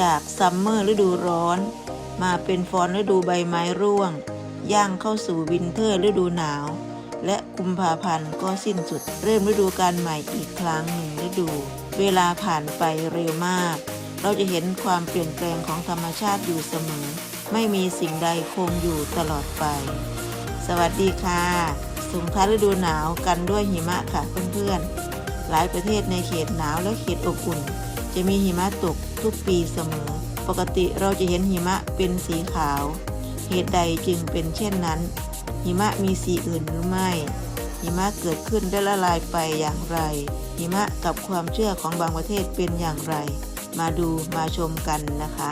จากซัมเมอร์ฤดูร้อน มาเป็นฟอนฤดูใบไม้ร่วง ย่างเข้าสู่วินเทอร์ฤดูหนาว และกุมภาพันธ์ก็สิ้นสุดเริ่มฤดูกาลใหม่อีกครั้งหนึ่งฤดู เวลาผ่านไปเร็วมาก เราจะเห็นความเปลี่ยนแปลงของธรรมชาติอยู่เสมอ ไม่มีสิ่งใดคงอยู่ตลอดไป สวัสดีค่ะส่งท้ายฤดูหนาวกันด้วยหิมะค่ะเพื่อนๆหลายประเทศในเขตหนาวและเขตอบอุ่น จะมีหิมะตกทุกปีเสมอ ปกติเราจะเห็นหิมะเป็นสีขาว เหตุใดจึงเป็นเช่นนั้น หิมะมีสีอื่นหรือไม่ หิมะเกิดขึ้นและละลายไปอย่างไร หิมะกับความเชื่อของบางประเทศเป็นอย่างไร มาดูมาชมกันนะคะ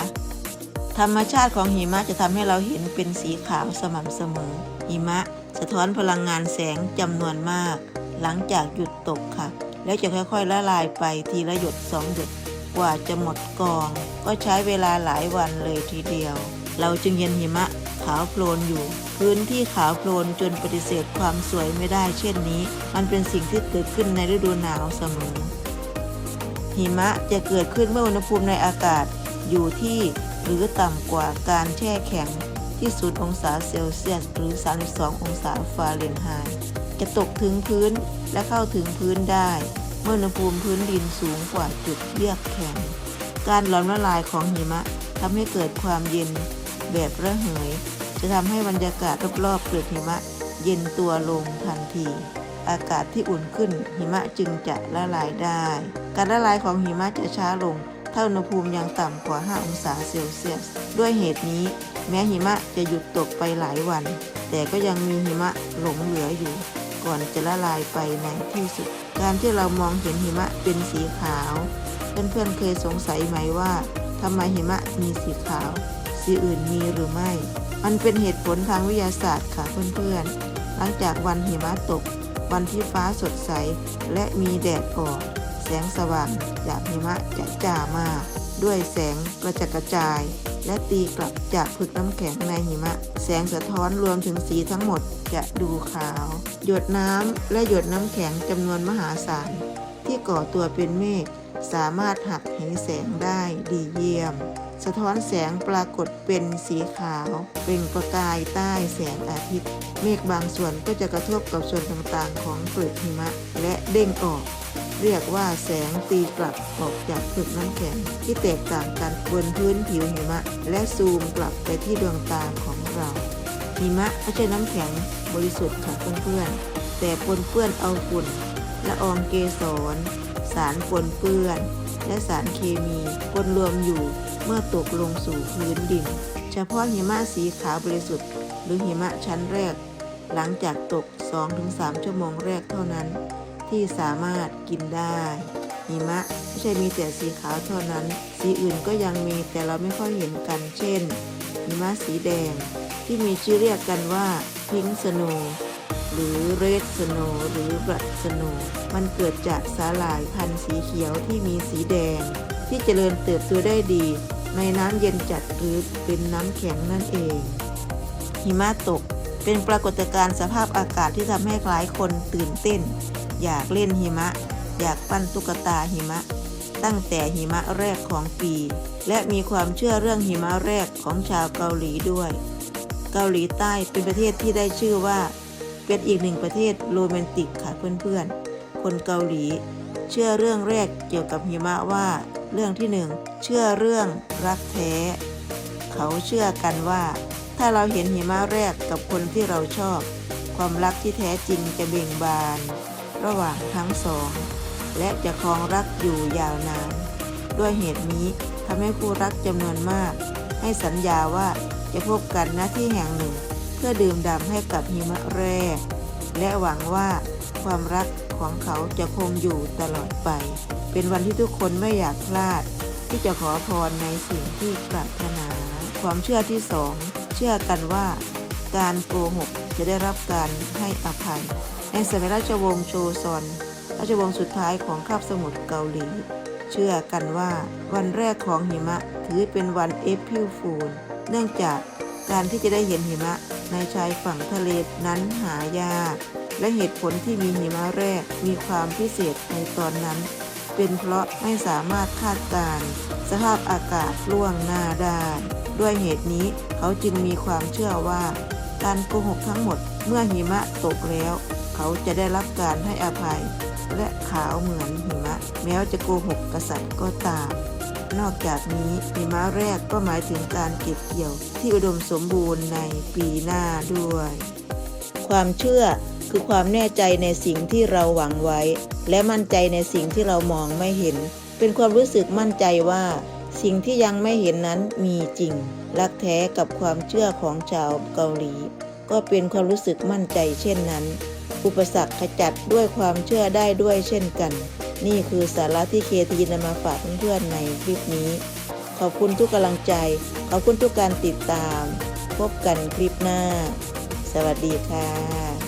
ธรรมชาติของหิมะจะทำให้เราเห็นเป็นสีขาวสม่ำเสมอ หิมะสะท้อนพลังงานแสงจำนวนมาก หลังจากหยุดตกค่ะ แล้วจะค่อยๆละลายไปทีละหยดสองหยด กว่าจะหมดกอง ก็ใช้เวลาหลายวันเลยทีเดียว เราจึงเห็นหิมะขาวโพลนอยู่ พื้นที่ขาวโพลนจนปฏิเสธความสวยไม่ได้เช่นนี้ มันเป็นสิ่งที่เกิดขึ้นในฤดูหนาวเสมอ หิมะจะเกิดขึ้นเมื่ออุณหภูมิในอากาศอยู่ที่หรือต่ำกว่าการแช่แข็งที่0องศาเซลเซียสหรือ 32 องศาฟาเรนไฮต์จะตกถึงพื้นและเข้าถึงพื้นได้ เมื่ออุณหภูมิพื้นดินสูงกว่าจุดเยือกแข็ง การหลอมละลายของหิมะทำให้เกิดความเย็นแบบระเหย จะทำให้บรรยากาศรอบๆเปลือกหิมะเย็นตัวลงทันที อากาศที่อุ่นขึ้นหิมะจึงจะละลายได้ การละลายของหิมะจะช้าลงถ้าอุณหภูมิยังต่ำกว่า 5 องศาเซลเซียส ด้วยเหตุนี้ แม้หิมะจะหยุดตกไปหลายวัน แต่ก็ยังมีหิมะหลงเหลืออยู่ ก่อนจะละลายไปในที่สุด การที่เรามองเห็นหิมะเป็นสีขาว เพื่อนๆเคยสงสัยไหมว่าทำไมหิมะมีสีขาว สีอื่นมีหรือไม่ มันเป็นเหตุผลทางวิทยาศาสตร์ค่ะเพื่อนๆ หลังจากวันหิมะตก วันที่ฟ้าสดใส และมีแดดออก แสงสว่างจากหิมะจะจ้ามา ด้วยแสงกระจัดกระจาย และตีกลับจากผึกน้ำแข็งในหิมะ แสงสะท้อนรวมถึงสีทั้งหมดจะดูขาว หยดน้ำและหยดน้ำแข็งจำนวนมหาศาล ที่ก่อตัวเป็นเมฆสามารถหักเหแสงได้ดีเยี่ยม สะท้อนแสงปรากฏเป็นสีขาวเปล่งประกายใต้แสงอาทิตย์ เมฆบางส่วนก็จะกระทบกับส่วนต่างๆ ของเปลือกหิมะ และเด้งออก เรียกว่าแสงตีกลับออกจากผึกน้ำแข็งที่แตกต่างกันบนพื้นผิวหิมะ และซูมกลับไปที่ดวงตาของเราหิมะไม่ใช่น้ำแข็งบริสุทธิ์ค่ะเพื่อนๆแต่ปนเปื้อนเอาฝุ่นละอองเกสร สารปนเปื้อน และสารเคมีปนรวมอยู่เมื่อตกลงสู่พื้นดิน เฉพาะหิมะสีขาวบริสุทธิ์ หรือหิมะชั้นแรก หลังจากตก 2-3 ชั่วโมงแรกเท่านั้น ที่สามารถกินได้หิมะไม่ใช่มีแต่สีขาวเท่านั้น สีอื่นก็ยังมีแต่เราไม่ค่อยเห็นกัน เช่นหิมะสีแดง ที่มีชื่อเรียกกันว่าพิงสโนหรือเรดสโนหรือบลัดสโนมันเกิดจากสาหร่ายพันธุ์สีเขียวที่มีสีแดง ที่เจริญเติบโตได้ดี ในน้ำเย็นจัดหรือเป็นน้ำแข็งนั่นเอง หิมะตกเป็นปรากฏการณ์สภาพอากาศที่ทำให้หลายคนตื่นเต้น อยากเล่นหิมะ อยากปั้นตุ๊กตาหิมะ ตั้งแต่หิมะแรกของปี และมีความเชื่อเรื่องหิมะแรกของชาวเกาหลีด้วย เกาหลีใต้เป็นประเทศที่ได้ชื่อว่า เป็นอีกหนึ่งประเทศโรแมนติกค่ะเพื่อนๆ คนเกาหลี เชื่อเรื่องแรกเกี่ยวกับหิมะว่า เรื่องที่หนึ่งเชื่อเรื่องรักแท้เขาเชื่อกันว่า ถ้าเราเห็นหิมะแรกกับคนที่เราชอบ ความรักที่แท้จริงจะเบ่งบาน ระหว่างทั้งสอง และจะครองรักอยู่ยาวนานด้วยเหตุนี้ทำให้คู่รักจำนวนมาก ให้สัญญาว่าจะพบกันณที่แห่งหนึ่ง เพื่อดื่มด่ำให้กับหิมะแรกและหวังว่าความรักของเขาจะคงอยู่ตลอดไป เป็นวันที่ทุกคนไม่อยากพลาด ที่จะขอพรในสิ่งที่ปรารถนา ความเชื่อที่สองเชื่อกันว่า การโกหกจะได้รับการให้อภัย ในสมัยราชวงศ์โชซอน ราชวงศ์สุดท้ายของคาบสมุทรเกาหลี เชื่อกันว่าวันแรกของหิมะถือเป็นวันเอพิลฟูลเนื่องจากการที่จะได้เห็นหิมะในชายฝั่งทะเลนั้นหายาก และเหตุผลที่มีหิมะแรกมีความพิเศษในตอนนั้น เป็นเพราะไม่สามารถคาดการสภาพอากาศล่วงหน้าได้ด้วยเหตุนี้เขาจึงมีความเชื่อว่า การโกหกทั้งหมดเมื่อหิมะตกแล้ว เขาจะได้รับการให้อภัย และขาวเหมือนหิมะ แม้จะโกหกกษัตริย์ก็ตาม นอกจากนี้หิมะแรกก็หมายถึงการเก็บเกี่ยวที่อุดมสมบูรณ์ในปีหน้าด้วย ความเชื่อคือความแน่ใจในสิ่งที่เราหวังไว้ และมั่นใจในสิ่งที่เรามองไม่เห็น เป็นความรู้สึกมั่นใจว่า สิ่งที่ยังไม่เห็นนั้นมีจริงรักแท้กับความเชื่อของชาวเกาหลี ก็เป็นความรู้สึกมั่นใจเช่นนั้น อุปสรรคขจัดด้วยความเชื่อได้ด้วยเช่นกัน นี่คือสาระที่เคทีนำมาฝากเพื่อนๆในคลิปนี้ ขอบคุณทุกกำลังใจ ขอบคุณทุกการติดตาม พบกันคลิปหน้า สวัสดีค่ะ